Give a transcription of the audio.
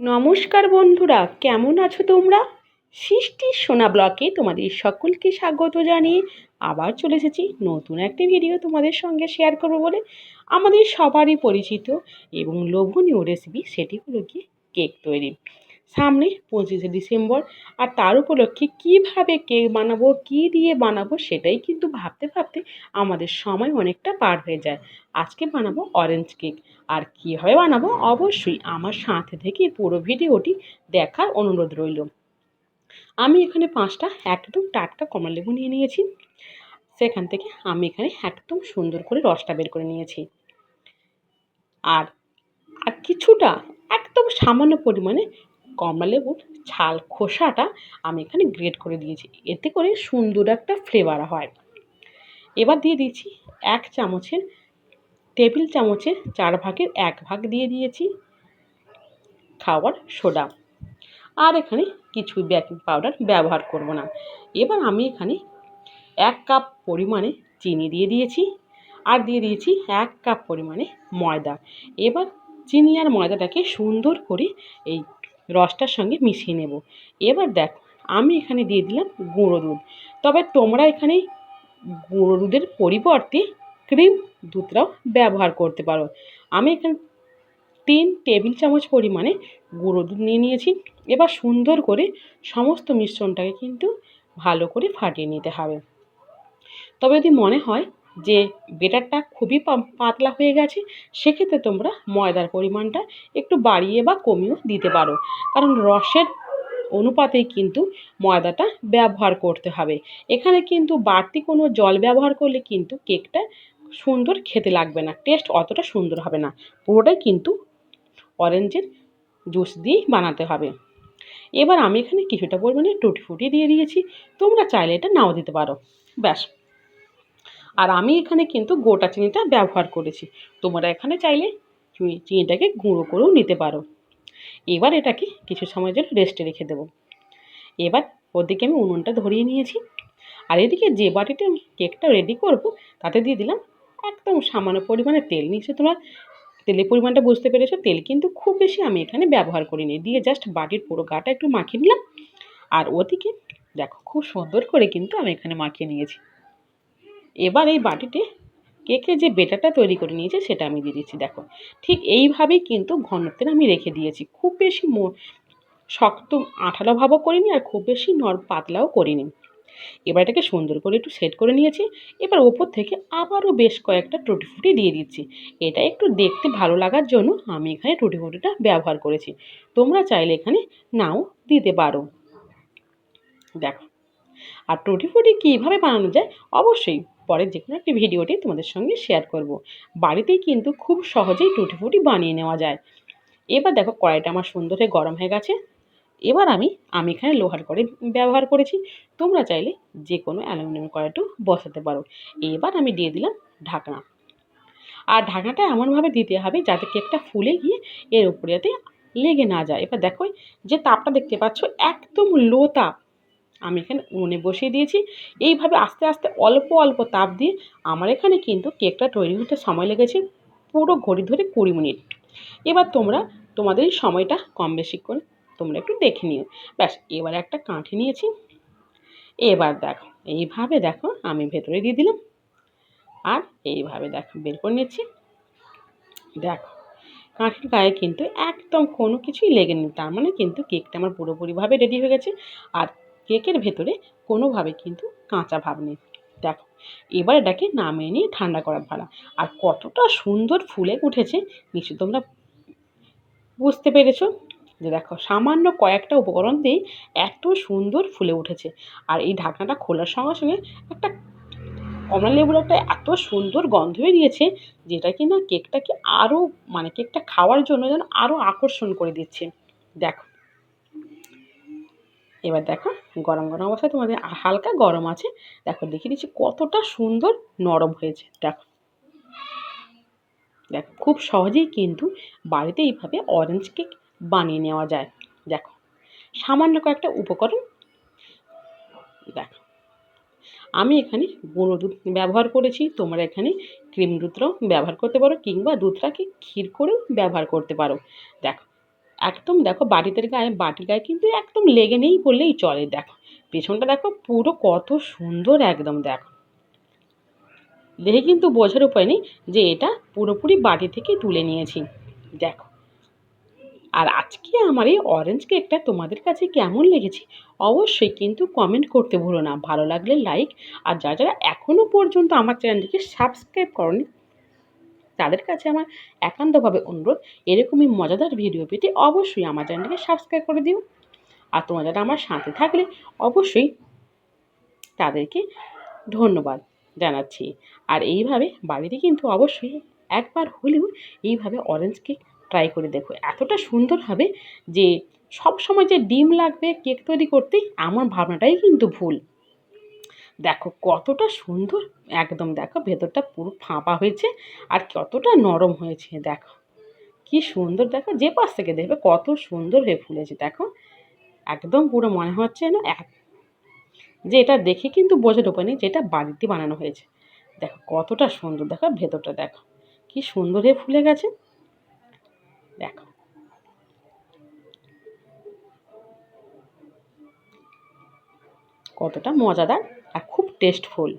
নমস্কার বন্ধুরা, কেমন আছো তোমরা? সৃষ্টির সোনা ব্লকে তোমাদের সকলকে স্বাগত জানিয়ে আবার চলে এসেছি নতুন একটি ভিডিও তোমাদের সঙ্গে শেয়ার করব বলে আমাদের সবারই পরিচিত এবং লোভনীয় রেসিপি সেটি হলো গিয়ে কেক তৈরি। সামনে পঁচিশে ডিসেম্বর। আর তার উপলক্ষে কীভাবে কেক বানাবো, কী দিয়ে বানাবো সেটাই কিন্তু ভাবতে ভাবতে আমাদের সময় অনেকটা পার হয়ে যায়। আজকে বানাবো অরেঞ্জ কেক আর কীভাবে বানাবো? অবশ্যই আমার সাথে থেকে পুরো ভিডিওটি দেখার অনুরোধ রইল। আমি এখানে পাঁচটা একদম টাটকা কমলা লেবু নিয়ে নিয়েছি। সেখান থেকে আমি এখানে একদম সুন্দর করে রসটা বের করে নিয়েছি। আর আর কিছুটা একদম সামান্য পরিমাণে কমলা লেবুর ছাল খোসাটা আমি এখানে গ্রেট করে দিয়েছি। এতে করে সুন্দর একটা ফ্লেভার হয়। এবার দিয়ে দিচ্ছি এক চামচের টেবিল চামচের চার ভাগের এক ভাগ দিয়ে দিয়েছি খাওয়ার সোডা। আর এখানে কিছু বেকিং পাউডার ব্যবহার করব না। এবার আমি এখানে এক কাপ পরিমাণে চিনি দিয়ে দিয়েছি আর দিয়ে দিয়েছি এক কাপ পরিমাণে ময়দা। এবার চিনি আর ময়দাটাকে সুন্দর করে এই রসটার সঙ্গে মিশিয়ে নেব। এবার দেখ, আমি এখানে দিয়ে দিলাম গুঁড়ো দুধ। তবে তোমরা এখানে গুঁড়ো দুধের পরিবর্তে ক্রিম দুধটাও ব্যবহার করতে পারো। আমি এখানে তিন টেবিল চামচ পরিমাণে গুঁড়ো দুধ নিয়ে নিয়েছি। এবার সুন্দর করে সমস্ত মিশ্রণটাকে কিন্তু ভালো করে ফাটিয়ে নিতে হবে। তবে যদি মনে হয় যে বেটারটা খুবই পাতলা হয়ে গেছে, সেক্ষেত্রে তোমরা ময়দার পরিমাণটা একটু বাড়িয়ে বা কমিয়েও দিতে পারো। কারণ রসের অনুপাতেই কিন্তু ময়দাটা ব্যবহার করতে হবে। এখানে কিন্তু বাড়তি কোনো জল ব্যবহার করলে কিন্তু কেকটা সুন্দর খেতে লাগবে না, টেস্ট অতটা সুন্দর হবে না। পুরোটাই কিন্তু অরেঞ্জের জুস দিয়েই বানাতে হবে। এবার আমি এখানে কিছুটা পরিমাণে টুটি ফুটি দিয়ে দিয়েছি, তোমরা চাইলে এটা নাও দিতে পারো। ব্যাস। আর আমি এখানে কিন্তু গোটা চিনিটা ব্যবহার করেছি। তোমরা এখানে চাইলে তুমি চিনিটাকে গুঁড়ো করেও নিতে পারো। এবার এটাকে কিছু সময়ের জন্য রেস্টে রেখে দেবো। এবার ওদিকে আমি উনুনটা ধরিয়ে নিয়েছি। আর এদিকে যে বাটিতে আমি কেকটা রেডি করব, তাতে দিয়ে দিলাম একদম সামান্য পরিমাণে তেল। নিশ্চয়ই তোমার তেলের পরিমাণটা বুঝতে পেরেছ, তেল কিন্তু খুব বেশি আমি এখানে ব্যবহার করিনি। দিয়ে জাস্ট বাটির পুরো গাটা একটু মাখিয়ে নিলাম। আর ওদিকে দেখো খুব সুন্দর করে কিন্তু আমি এখানে মাখিয়ে নিয়েছি। এবার এই বাটিতে কেকের যে বেটারটা তৈরি করে নিয়েছে সেটা আমি দিয়ে দিচ্ছি, দেখো। ঠিক এইভাবেই কিন্তু ঘনত্বের আমি রেখে দিয়েছি। খুব বেশি ম, শক্ত আঠালো ভাবও করিনি আর খুব বেশি নর, পাতলাও করিনি। এবার এটাকে সুন্দর করে একটু সেট করে নিয়েছি। এবার ওপর থেকে আবারও বেশ কয়েকটা টুটি ফুটি দিয়ে দিচ্ছি। এটা একটু দেখতে ভালো লাগার জন্য আমি এখানে টুটি ফুটিটা ব্যবহার করেছি। তোমরা চাইলে এখানে নাও দিতে পারো। দেখো। আর টুটি ফুটি কীভাবে বানানো যায়? অবশ্যই পরে যে কোনো একটি ভিডিওটি তোমাদের সঙ্গে শেয়ার করব। বাড়িতেই কিন্তু খুব সহজেই টুটি ফুটি বানিয়ে নেওয়া যায়। এবার দেখো কড়াইটা আমার সুন্দর হয়ে গরম হয়ে গেছে। এবার আমি আমি এখানে লোহার কড়াই ব্যবহার করেছি। তোমরা চাইলে যে কোনো অ্যালুমিনিয়াম কড়াইটাও বসাতে পারো। এবার আমি দিয়ে দিলাম ঢাকনা। আর ঢাকনাটা এমনভাবে দিতে হবে যাতে কেকটা ফুলে গিয়ে এর উপরে যাতে লেগে না যায়। এবার দেখো যে তাপটা দেখতে পাচ্ছ, একদম লো তাপ। আমি এখানে উনুনে বসিয়ে দিয়েছি। এইভাবে আস্তে আস্তে, অল্প অল্প তাপ দিয়ে আমার এখানে কিন্তু কেকটা তৈরি হতে সময় লেগেছে পুরো ঘড়ি ধরে কুড়ি মিনিট। এবার তোমরা, তোমাদের সময়টা কম বেশি করে তোমরা একটু দেখে নিও। ব্যাস, এবার একটা কাঠি নিয়েছি। এবার দেখো, এইভাবে দেখো আমি ভেতরে দিয়ে দিলাম। আর এইভাবে দেখো, বের করে নিচ্ছি। দেখো, কাঠির গায়ে কিন্তু একদম কোনো কিছুই লেগে নেই তার মানে কিন্তু কেকটা আমার পুরোপুরিভাবে রেডি হয়ে গেছে। আর কেকের ভেতরে কোনোভাবে কিন্তু কাঁচা ভাব নেই। দেখো, এবার এটাকে নামিয়ে নিয়ে ঠান্ডা করা ভাড়া আর কতটা সুন্দর ফুলে উঠেছে নিশ্চয় তোমরা বুঝতে পেরেছ যে দেখো, সামান্য কয়েকটা উপকরণ দিয়েই এত সুন্দর ফুলে উঠেছে। আর এই ঢাকনাটা খোলার সঙ্গে সঙ্গে একটা কমলা লেবুর একটা এত সুন্দর গন্ধ বেরিয়েছে যেটা কি না কেকটাকে আরও মানে কেকটা খাওয়ার জন্য যেন আরও আকর্ষণ করে দিচ্ছে। দেখো এবার দেখো, গরম গরম অবস্থায় তোমাদের হালকা গরম আছে। দেখো, দেখিয়ে দিচ্ছি কতটা সুন্দর নরম হয়েছে, দেখো। দেখো, খুব সহজেই কিন্তু বাড়িতে এইভাবে অরেঞ্জ কেক বানিয়ে নেওয়া যায়। দেখো, সামান্য কয়েকটা উপকরণ। দেখো, আমি এখানে গুঁড়ো দুধ ব্যবহার করেছি, তোমরা এখানে ক্রিম দুধটাও ব্যবহার করতে পারো, কিংবা দুধটাকে ক্ষীর করেও ব্যবহার করতে পারো। দেখো একদম দেখো বাটিদের গায়ে বাটি গায়ে কিন্তু একদম লেগে নেই বললেই চলে। দেখো, পেছনটা দেখো পুরো কত সুন্দর একদম দেখো। দেখে কিন্তু বোঝার উপায় নেই যে এটা পুরোপুরি বাটি থেকে তুলে নিয়েছি। দেখো, আর আজকে আমার এই অরেঞ্জ কেকটা তোমাদের কাছে কেমন লেগেছে অবশ্যই কিন্তু কমেন্ট করতে ভুলো না। ভালো লাগলে লাইক আর যারা যারা এখনও পর্যন্ত আমার চ্যানেলটিকে সাবস্ক্রাইব করনি তাদের কাছে আমার একান্তভাবে অনুরোধ, এরকমই মজাদার ভিডিও পেতে অবশ্যই আমার চ্যানেলটিকে সাবস্ক্রাইব করে দিও। আর তোমরা যারা আমার সাথে থাকলে অবশ্যই তাদেরকে ধন্যবাদ জানাচ্ছি। আর এইভাবে বাড়িতে কিন্তু অবশ্যই একবার হলেও এইভাবে অরেঞ্জ কেক ট্রাই করে দেখো, এতটা সুন্দর হবে যে সব সময় যে ডিম লাগবে কেক তৈরি করতে, আমার ভাবনাটাই কিন্তু ভুল। দেখো কতটা সুন্দর, একদম দেখো ভেতরটা পুরো ফাঁপা হয়েছে আর কতটা নরম হয়েছে, দেখো। কি সুন্দর, দেখো যে পাশ থেকে দেখবে কত সুন্দর হয়ে ফুলেছে, দেখো। একদম পুরো মনে হচ্ছে না এক যে এটা দেখে কিন্তু বোঝার উপায় নেই যে এটা বাড়িতে বানানো হয়েছে। দেখো কতটা সুন্দর, দেখো ভেতরটা, দেখো। কি সুন্দর হয়ে ফুলে গেছে। দেখো। কতটা মজাদার। আর খুব টেস্টফুল